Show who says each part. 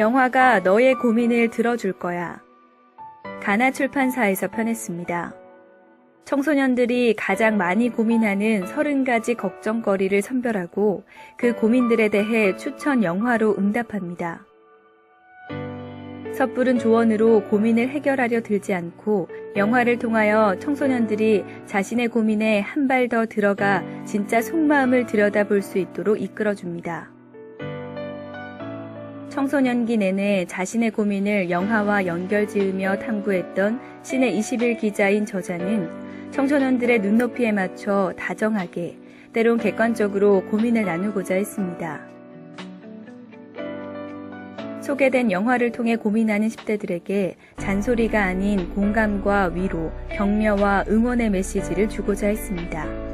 Speaker 1: 영화가 너의 고민을 들어줄 거야. 가나 출판사에서 편했습니다. 청소년들이 가장 많이 고민하는 30가지 걱정거리를 선별하고 그 고민들에 대해 추천 영화로 응답합니다. 섣부른 조언으로 고민을 해결하려 들지 않고 영화를 통하여 청소년들이 자신의 고민에 한 발 더 들어가 진짜 속마음을 들여다볼 수 있도록 이끌어줍니다. 청소년기 내내 자신의 고민을 영화와 연결 지으며 탐구했던 신의 20일 기자인 저자는 청소년들의 눈높이에 맞춰 다정하게 때론 객관적으로 고민을 나누고자 했습니다. 소개된 영화를 통해 고민하는 10대들에게 잔소리가 아닌 공감과 위로, 격려와 응원의 메시지를 주고자 했습니다.